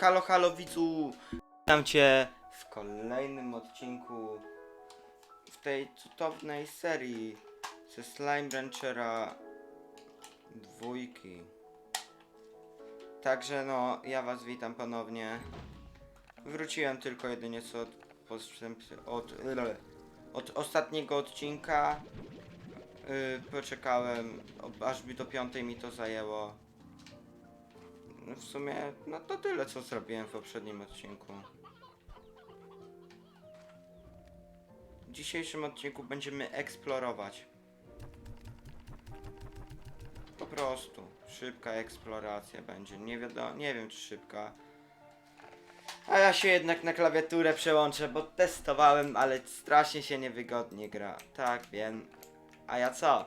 Halo, halo widzu! Witam cię w kolejnym odcinku w tej cudownej serii ze Slime Ranchera dwójki. Także no, ja was witam ponownie. Wróciłem tylko jedynie co od, od, od ostatniego odcinka. Yy, poczekałem, aż mi do piątej mi to zajęło. No w sumie, no to tyle co zrobiłem w poprzednim odcinku. W dzisiejszym odcinku będziemy eksplorować. Po prostu. Szybka eksploracja będzie. Nie wiadomo, nie wiem czy szybka. A ja się jednak na klawiaturę przełączę, bo testowałem, ale strasznie się niewygodnie gra. Tak, wiem. A ja co?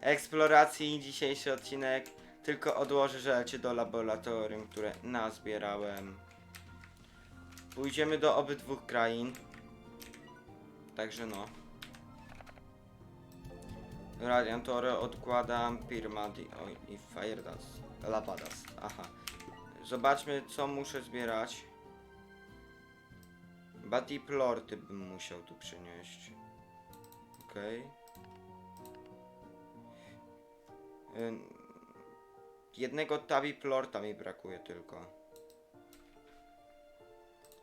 Eksploracji dzisiejszy odcinek tylko odłożę rzeczy do laboratorium, które nazbierałem. Pójdziemy do obydwu krain. Także no. Radiatory odkładam, Pirmadi oj, i Fire Dust. Lava Dust, aha. Zobaczmy co muszę zbierać. Batiplorty bym musiał tu przynieść. Okej. Ym, Jednego tabi plorta mi brakuje tylko.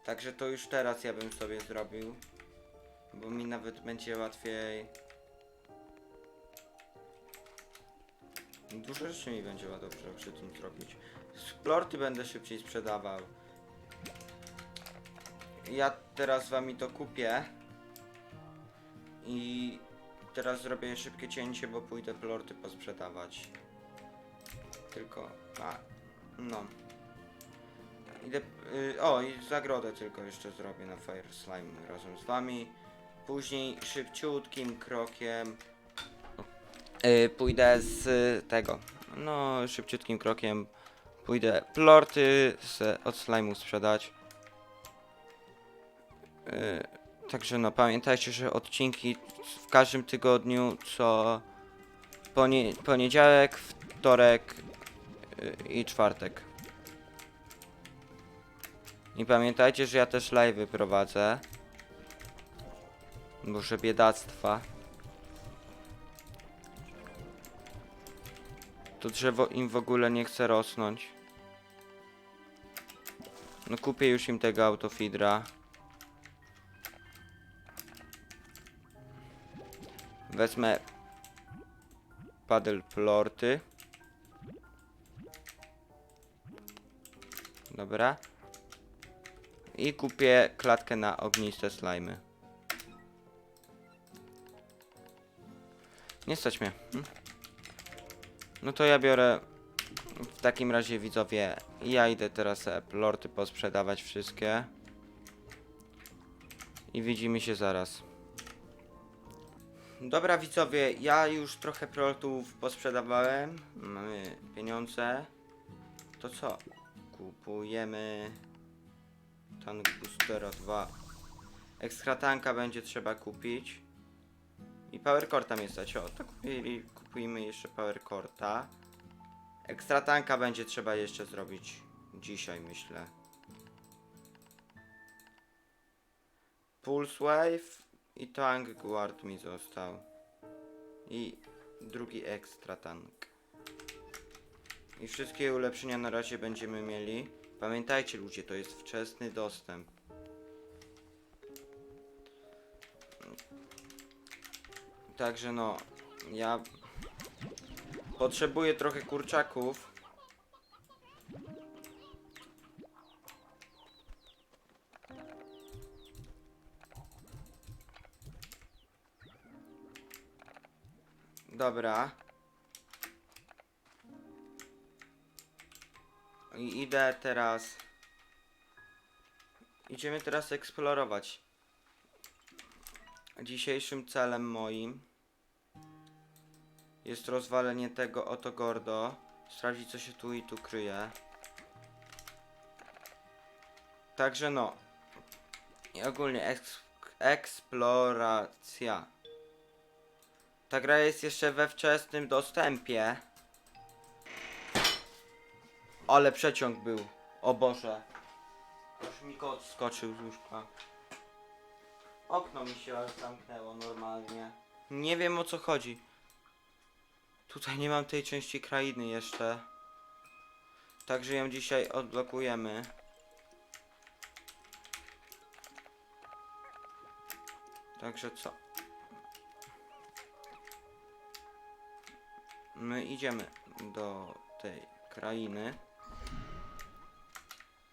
Także to już teraz ja bym sobie zrobił. Bo mi nawet będzie łatwiej. Dużo rzeczy mi będzie dobrze przy tym zrobić. Plorty będę szybciej sprzedawał. Ja teraz wami to kupię. I teraz zrobię szybkie cięcie, bo pójdę plorty posprzedawać. Tylko. A. No. Idę. Y, o, i zagrodę tylko jeszcze zrobię na Fire Slime razem z wami. Później szybciutkim krokiem. Y, pójdę z tego. No, szybciutkim krokiem pójdę plorty z, od slime'u sprzedać. Y, także no, pamiętajcie, że odcinki w każdym tygodniu co ponie, poniedziałek, wtorek i czwartek. I pamiętajcie, że ja też live prowadzę. Może biedactwa. To drzewo im w ogóle nie chce rosnąć. No kupię już im tego autofidra. Wezmę paddle plorty. Dobra. I kupię klatkę na ogniste slimy. Nie stać mnie. Hm? No to ja biorę w takim razie widzowie. Ja idę teraz plorty posprzedawać wszystkie. I widzimy się zaraz. Dobra widzowie, ja już trochę produktów posprzedawałem. Mamy pieniądze. To co? Kupujemy tank boostera 2. Ekstra tanka będzie trzeba kupić. I power tam jest stać. O, to kupili, kupujmy jeszcze power corta. Ekstra tanka będzie trzeba jeszcze zrobić dzisiaj myślę. Pulse Wave i tank guard mi został. I drugi ekstra tank. I wszystkie ulepszenia na razie będziemy mieli. Pamiętajcie ludzie, to jest wczesny dostęp. Także no, ja potrzebuję trochę kurczaków. Dobra. I idę teraz. Idziemy teraz eksplorować. Dzisiejszym celem moim jest rozwalenie tego oto gordo. Sprawdzić co się tu i tu kryje. Także no. I ogólnie eks eksploracja. Ta gra jest jeszcze we wczesnym dostępie. Ale przeciąg był. O Boże. Aż mi kot skoczył z łóżka. Okno mi się zamknęło normalnie. Nie wiem o co chodzi. Tutaj nie mam tej części krainy jeszcze. Także ją dzisiaj odblokujemy. Także co? My idziemy do tej krainy.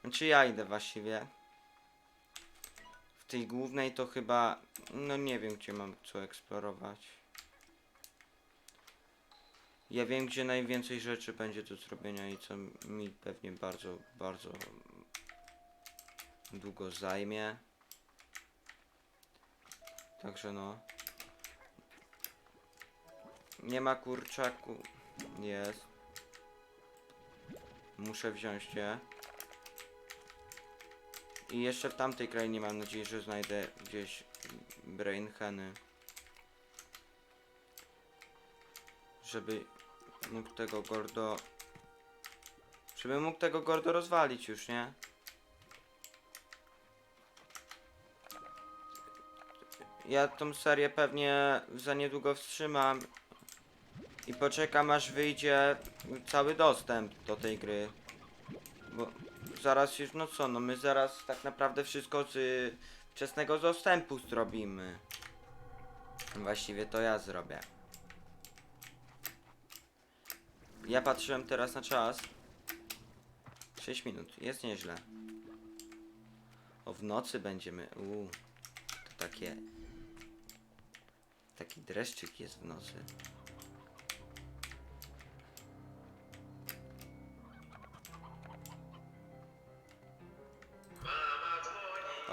Znaczy ja idę właściwie. W tej głównej to chyba... No nie wiem gdzie mam co eksplorować. Ja wiem gdzie najwięcej rzeczy będzie do zrobienia i co mi pewnie bardzo, bardzo długo zajmie. Także no. Nie ma kurczaku. Jest. Muszę wziąć je. I jeszcze w tamtej krainie mam nadzieję, że znajdę gdzieś brain heny. Żeby mógł tego gordo... Żeby mógł tego gordo rozwalić już, nie? Ja tą serię pewnie za niedługo wstrzymam i poczekam aż wyjdzie cały dostęp do tej gry. Bo zaraz już, no co, no my zaraz tak naprawdę wszystko z y, wczesnego dostępu zrobimy. Właściwie to ja zrobię. Ja patrzyłem teraz na czas. 6 minut, jest nieźle. O, w nocy będziemy. Uuu, to takie. Taki dreszczyk jest w nocy.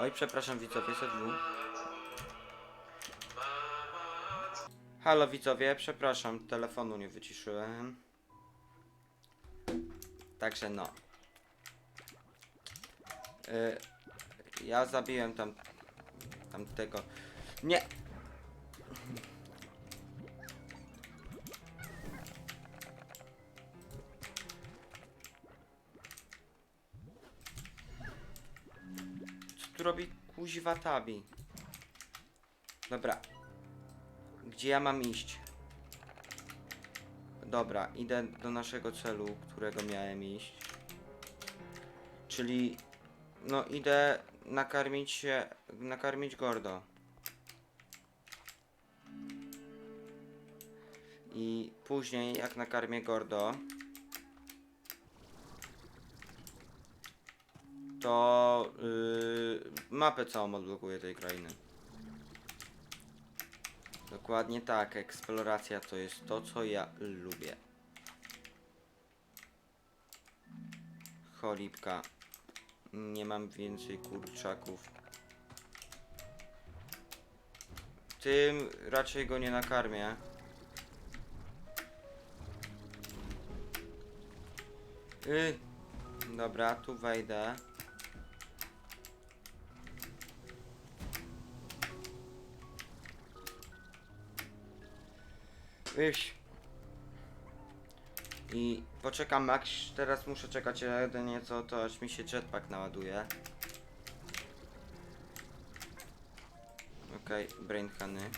Oj, przepraszam widzowie, ZW. Halo widzowie, przepraszam, telefonu nie wyciszyłem. Także no. Y, ja zabiłem tam tamtego. Nie! Tu robi kuźwa tabi? Dobra. Gdzie ja mam iść? Dobra, idę do naszego celu, którego miałem iść. Czyli no idę nakarmić się, nakarmić Gordo. I później jak nakarmię Gordo, to yy, mapę całą odblokuję tej krainy. Dokładnie tak, eksploracja to jest to, co ja lubię. Cholipka. Nie mam więcej kurczaków. Tym raczej go nie nakarmię. Y, dobra, tu wejdę. Wyjść. I poczekam Max, teraz muszę czekać jedynie co to aż mi się jetpack naładuje. Okej, okay, brain hany.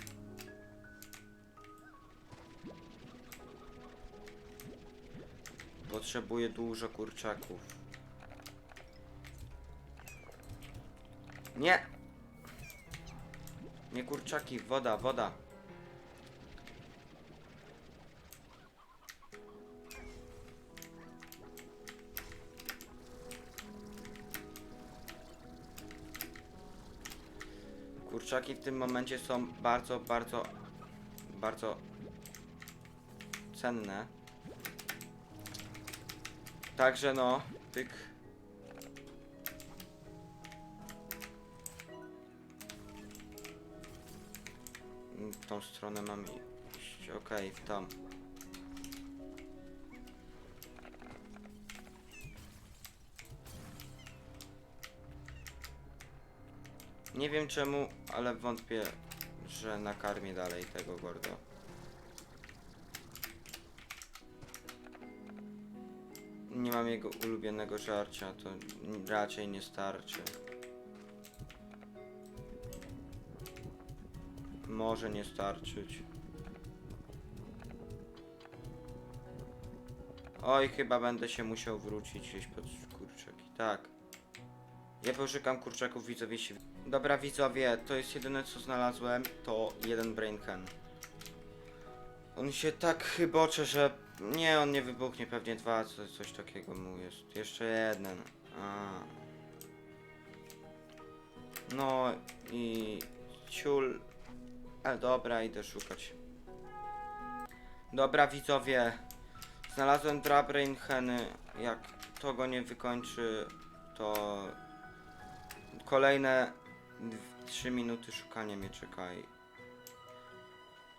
Potrzebuję dużo kurczaków. Nie! Nie kurczaki, woda, woda. Kurczaki w tym momencie są bardzo, bardzo, bardzo cenne. Także no, pyk. W tą stronę mam iść, okej, w tam. Nie wiem czemu, ale wątpię, że nakarmię dalej tego gordo. Nie mam jego ulubionego żarcia, to raczej nie starczy. Może nie starczyć. Oj, chyba będę się musiał wrócić gdzieś pod kurczaki. Tak. Ja poszukam kurczaków widzowie się... Dobra widzowie, to jest jedyne co znalazłem, to jeden brain can. On się tak chybocze, że... Nie, on nie wybuchnie, pewnie dwa, co, coś takiego mu jest. Jeszcze jeden. A. No i... Ciul... Ale dobra, idę szukać. Dobra widzowie, znalazłem dwa brain heny. Jak to go nie wykończy, to kolejne 3 minuty szukania mnie czekaj.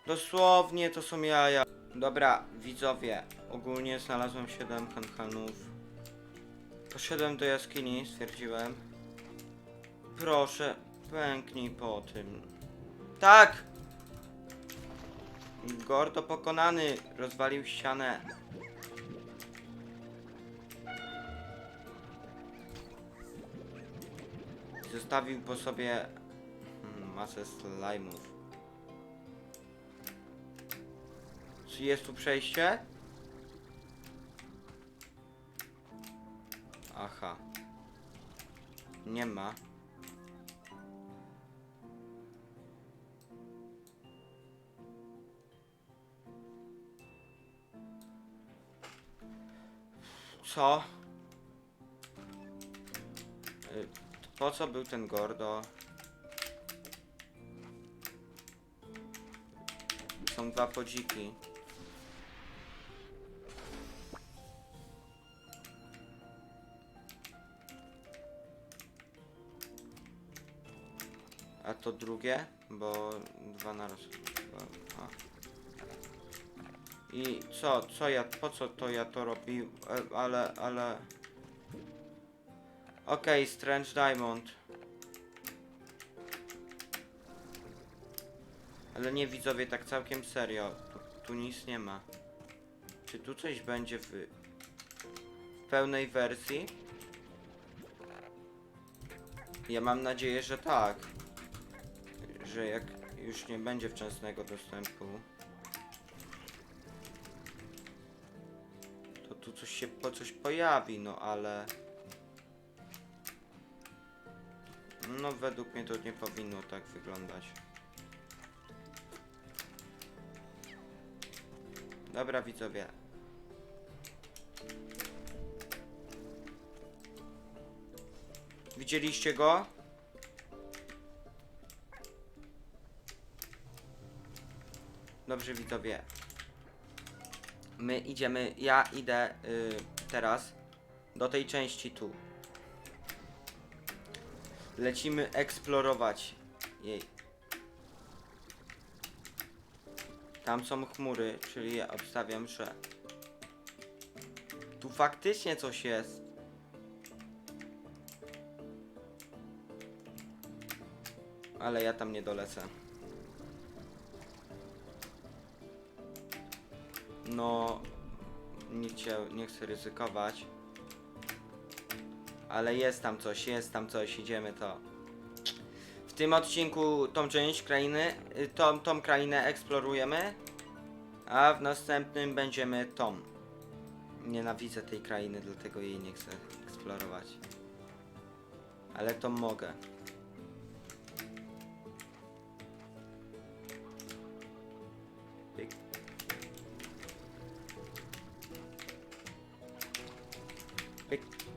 Dosłownie to są jaja. Dobra, widzowie, ogólnie znalazłem 7 kankanów. Poszedłem do jaskini, stwierdziłem. Proszę, pęknij po tym. Tak! Gordo pokonany, rozwalił ścianę. Zostawił po sobie hmm, masę slajmów. Czy jest tu przejście? Aha. Nie ma. Co? Po co był ten Gordo? Są dwa podziki. A to drugie? Bo dwa naraz. A. I co, co ja, po co to ja to robił? E, Ale, ale... Okej, Strange Diamond. Ale nie widzowie, tak całkiem serio. Tu, tu nic nie ma. Czy tu coś będzie w, w pełnej wersji? Ja mam nadzieję, że tak. Że jak już nie będzie wczesnego dostępu. To tu coś się po coś pojawi, no ale... No według mnie to nie powinno tak wyglądać. Dobra widzowie. Widzieliście go? Dobrze widzowie. My idziemy, ja idę y, teraz do tej części tu. Lecimy eksplorować jej. Tam są chmury, czyli ja obstawiam, że tu faktycznie coś jest. Ale ja tam nie dolecę. No, nie, chciał, nie chcę ryzykować. Ale jest tam coś, jest tam coś, idziemy to. W tym odcinku tą część krainy, y, tą, tą krainę eksplorujemy, a w następnym będziemy tą. Nienawidzę tej krainy, dlatego jej nie chcę eksplorować. Ale to mogę.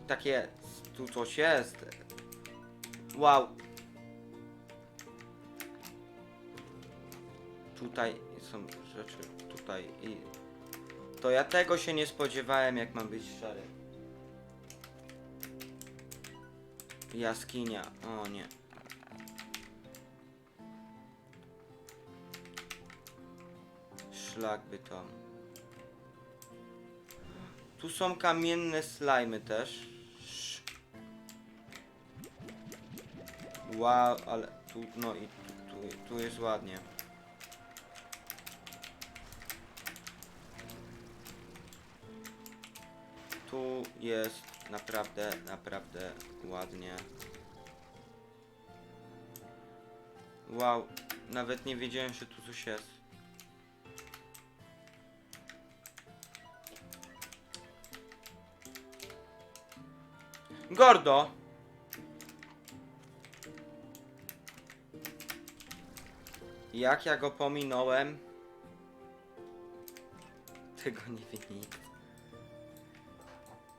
Tak jest. Tu coś jest. Wow. Tutaj są rzeczy. Tutaj i. To ja tego się nie spodziewałem, jak mam być szczery. Jaskinia. O nie. Szlak by to. Tu są kamienne slajmy też. Wow, ale tu, no i tu, tu, jest ładnie. Tu tu jest naprawdę, naprawdę ładnie. Wow, nawet nie wiedziałem, że tu coś jest. Gordo! Jak ja go pominąłem? Tego nie wie nikt.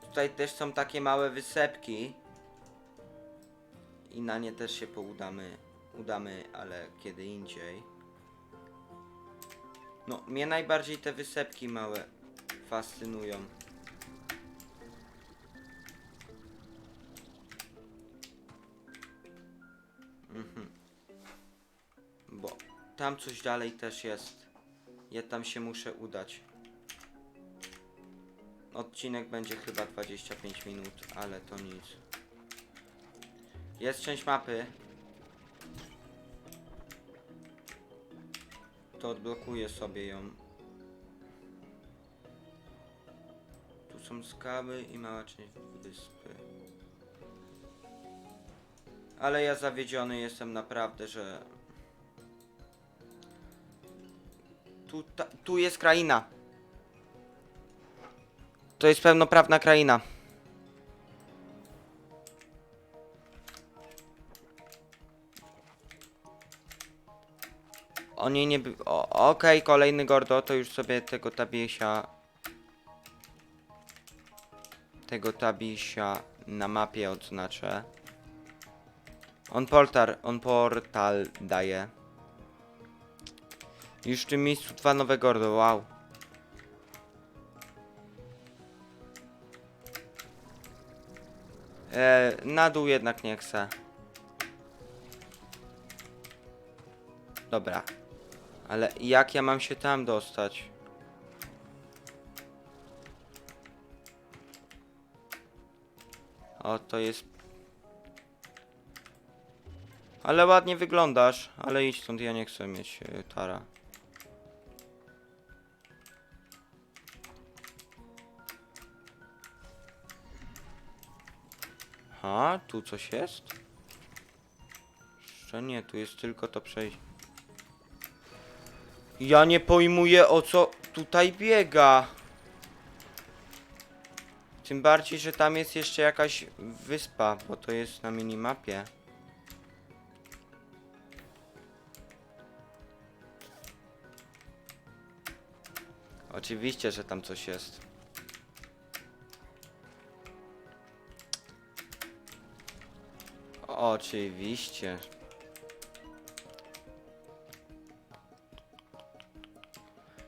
Tutaj też są takie małe wysepki. I na nie też się poudamy. Udamy, ale kiedy indziej. No, mnie najbardziej te wysepki małe fascynują. Tam coś dalej też jest. Ja tam się muszę udać. Odcinek będzie chyba 25 minut, ale to nic. Jest część mapy. To odblokuję sobie ją. Tu są skały i mała część wyspy. Ale ja zawiedziony jestem naprawdę, że... Tu, ta, tu jest kraina. To jest pełnoprawna kraina. O niej nie Okej, kolejny Gordo, to już sobie tego tabiesia... Tego tabiesia na mapie odznaczę. On portal, on portal daje. Już w tym miejscu dwa nowe Gordo, wow. E, na dół jednak nie chcę. Dobra. Ale jak ja mam się tam dostać? O, to jest... Ale ładnie wyglądasz, ale idź stąd, ja nie chcę mieć e, tara. A, tu coś jest? Jeszcze nie, tu jest tylko to przejście. Ja nie pojmuję o co tutaj biega. Tym bardziej, że tam jest jeszcze jakaś wyspa, bo to jest na minimapie. Oczywiście, że tam coś jest. Oczywiście.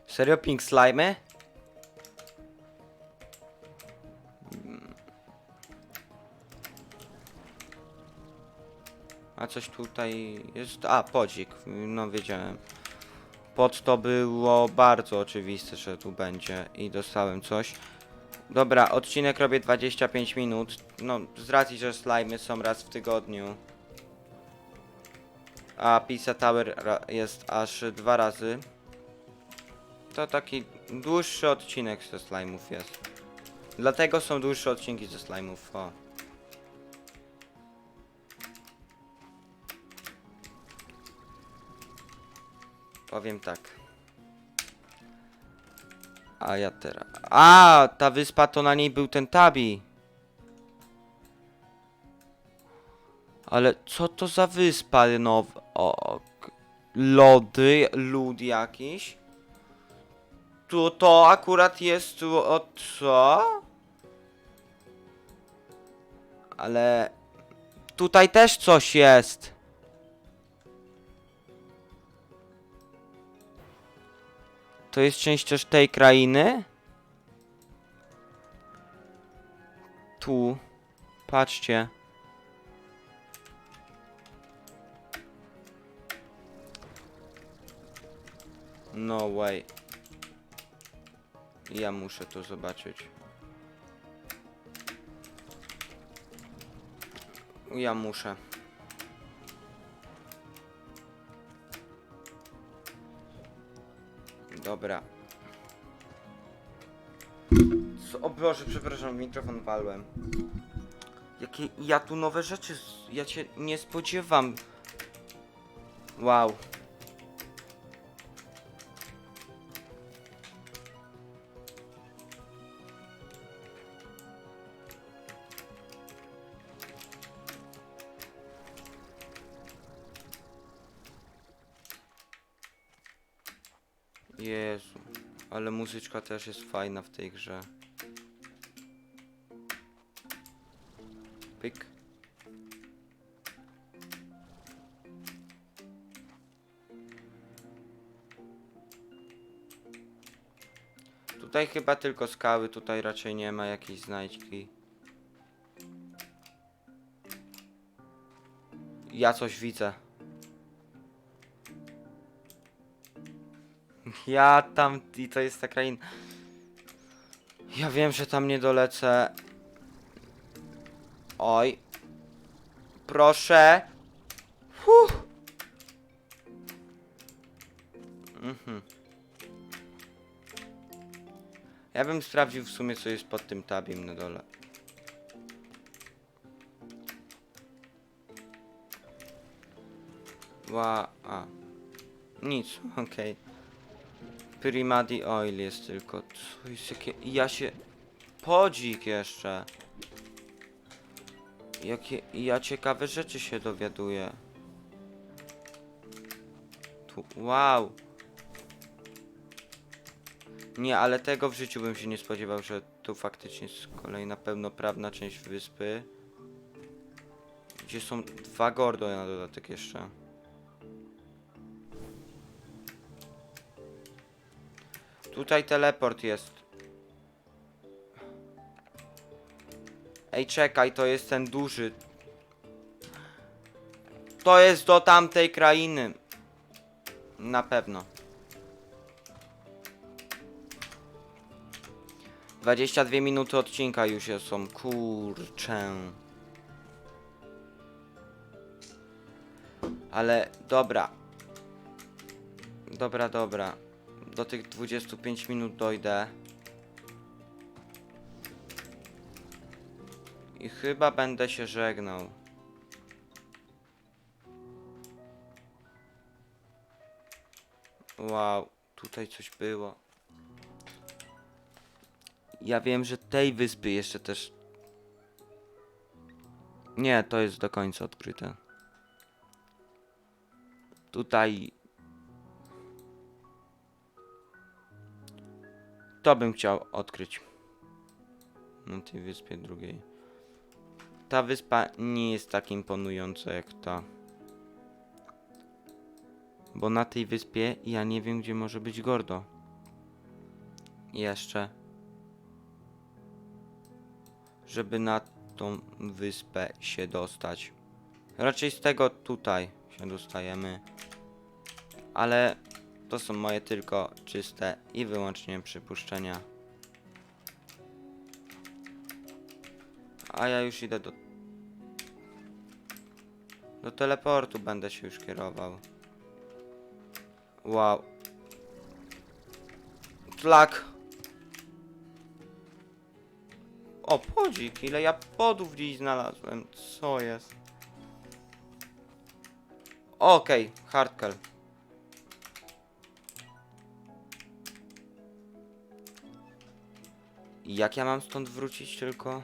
Serio pink slime? A coś tutaj jest. A, podzik. No wiedziałem. Pod to było bardzo oczywiste, że tu będzie i dostałem coś. Dobra, odcinek robię 25 minut. No, z racji, że slimy są raz w tygodniu. A Pisa Tower jest aż dwa razy. To taki dłuższy odcinek ze slime'ów jest. Dlatego są dłuższe odcinki ze slime'ów, o. Powiem tak. A ja teraz. A, ta wyspa to na niej był ten tabi. Ale co to za wyspa nowa? O, lody, lód jakiś. Tu to akurat jest tu o co? Ale tutaj też coś jest. To jest część też tej krainy? Tu. Patrzcie. No way. Ja muszę to zobaczyć. Ja muszę. Dobra. Co? O Boże, przepraszam, mikrofon walłem. Jakie ja tu nowe rzeczy, ja cię nie spodziewam. Wow. Muzyczka też jest fajna w tej grze. Pyk. Tutaj chyba tylko skały, tutaj raczej nie ma jakiejś znajdźki. Ja coś widzę. Ja tam, i to jest ta kraina. Ja wiem, że tam nie dolecę. Oj. Proszę. Fuh. Mhm. Ja bym sprawdził w sumie, co jest pod tym tabiem na dole. Ła, a. Nic, okej. Primadi Oil jest tylko. Co jest jakie. Ja się. Podzik jeszcze. Jakie. Ja ciekawe rzeczy się dowiaduję. Tu. Wow. Nie, ale tego w życiu bym się nie spodziewał, że tu faktycznie jest kolejna pełnoprawna część wyspy. Gdzie są dwa gordo na dodatek jeszcze. Tutaj teleport jest. Ej, czekaj, to jest ten duży. To jest do tamtej krainy. Na pewno. 22 minuty odcinka już są. Kurczę. Ale dobra. Dobra, dobra. Do tych 25 minut dojdę. I chyba będę się żegnał. Wow, tutaj coś było. Ja wiem, że tej wyspy jeszcze też. Nie, to jest do końca odkryte. Tutaj. To bym chciał odkryć. Na tej wyspie drugiej. Ta wyspa nie jest tak imponująca jak ta. Bo na tej wyspie ja nie wiem, gdzie może być Gordo. Jeszcze. Żeby na tą wyspę się dostać. Raczej z tego tutaj się dostajemy. Ale to są moje tylko czyste i wyłącznie przypuszczenia. A ja już idę do... Do teleportu będę się już kierował. Wow. Tlak. O, podzik, ile ja podów dziś znalazłem. Co jest? Okej, okay, hardcore. Jak ja mam stąd wrócić tylko?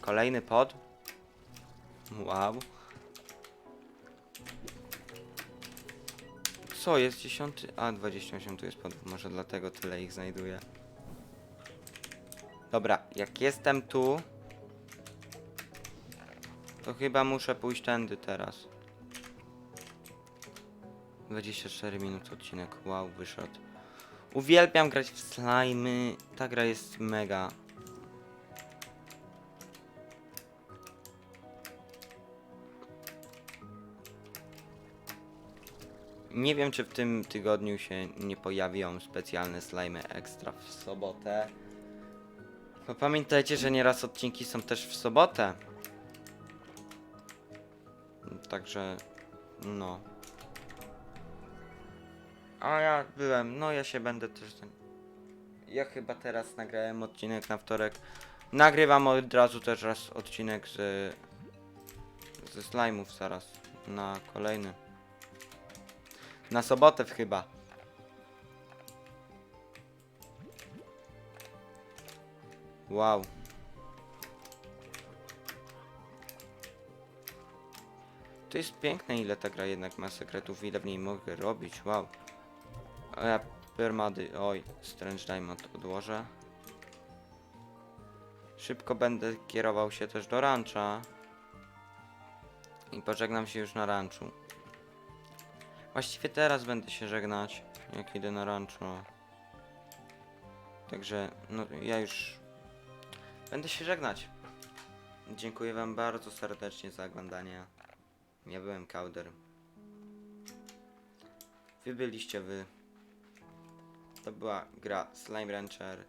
Kolejny pod? Wow. Co jest dziesiąty? A, 28 tu jest pod. Może dlatego tyle ich znajduję. Dobra, jak jestem tu, to chyba muszę pójść tędy teraz. 24 minuty odcinek. Wow, wyszedł. Uwielbiam grać w slimy. Ta gra jest mega. Nie wiem, czy w tym tygodniu się nie pojawią specjalne slimy ekstra w sobotę. Bo pamiętajcie, że nieraz odcinki są też w sobotę. Także, no. A ja byłem, no ja się będę też. Ja chyba teraz nagrałem odcinek na wtorek. Nagrywam od razu też raz odcinek z... ze slime'ów zaraz. Na kolejny. Na sobotę chyba. Wow. To jest piękne ile ta gra jednak ma sekretów, ile w niej mogę robić, wow. Ja permady, oj, Strange Diamond odłożę. Szybko będę kierował się też do rancha. I pożegnam się już na ranchu. Właściwie teraz będę się żegnać, jak idę na ranchu. Także, no ja już będę się żegnać. Dziękuję wam bardzo serdecznie za oglądanie. Ja byłem Kauder. Wy byliście wy. To była gra Slime Rancher.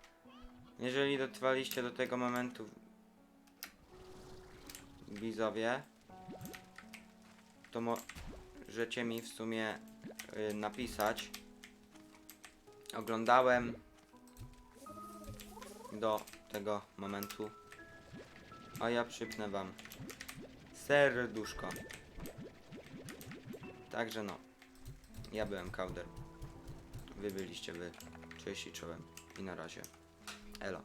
Jeżeli dotrwaliście do tego momentu widzowie, to możecie mi w sumie y, napisać. Oglądałem do tego momentu, a ja przypnę wam serduszko. Także no, ja byłem Kauder. Wy byliście wy. Cześć i czołem. I na razie. Elo.